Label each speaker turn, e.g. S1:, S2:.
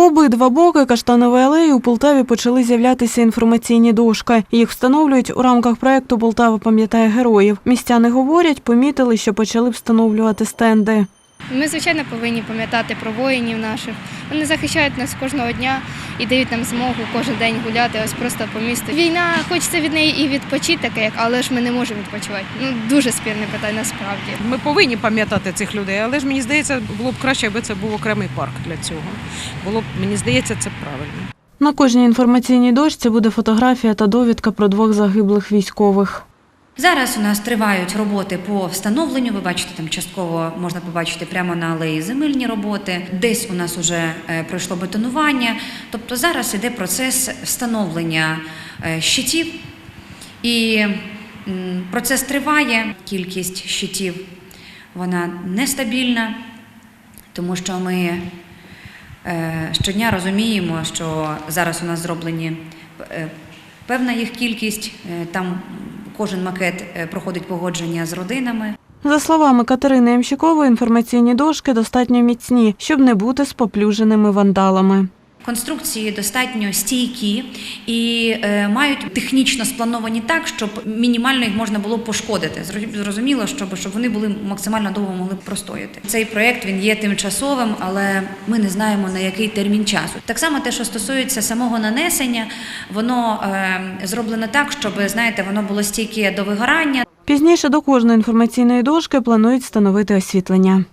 S1: По обидва боки Каштанової алеї у Полтаві почали з'являтися інформаційні дошки. Їх встановлюють у рамках проекту Полтава пам'ятає героїв. Містяни говорять, помітили, що почали встановлювати стенди.
S2: Ми, звичайно, повинні пам'ятати про воїнів наших. Вони захищають нас кожного дня і дають нам змогу кожен день гуляти ось просто по місту. Війна, хочеться від неї і відпочити, таке, як, але ж ми не можемо відпочивати. Ну дуже спірне питання насправді.
S3: Ми повинні пам'ятати цих людей, але ж мені здається, було б краще, якби це був окремий парк для цього. Було б, мені здається, це правильно.
S1: На кожній інформаційній дошці буде фотографія та довідка про двох загиблих військових.
S4: Зараз у нас тривають роботи по встановленню. Ви бачите, там частково можна побачити прямо на алеї земельні роботи. Десь у нас вже е, пройшло бетонування. Тобто зараз іде процес встановлення е, щитів, і процес триває. Кількість щитів вона нестабільна, тому що ми е, щодня розуміємо, що зараз у нас зроблені певна їх кількість. Там кожен макет е, проходить погодження з родинами.
S1: За словами Катерини Ямщикової, інформаційні дошки достатньо міцні, щоб не бути споплюженими вандалами.
S4: Конструкції достатньо стійкі і е, мають технічно сплановані так, щоб мінімально їх можна було пошкодити. Зрозуміло, щоб, щоб вони були максимально довго могли простояти. Цей проект він є тимчасовим, але ми не знаємо на який термін часу. Так само те, що стосується самого нанесення, воно е, зроблено так, щоб знаєте, воно було стійке до вигорання.
S1: Пізніше до кожної інформаційної дошки планують встановити освітлення.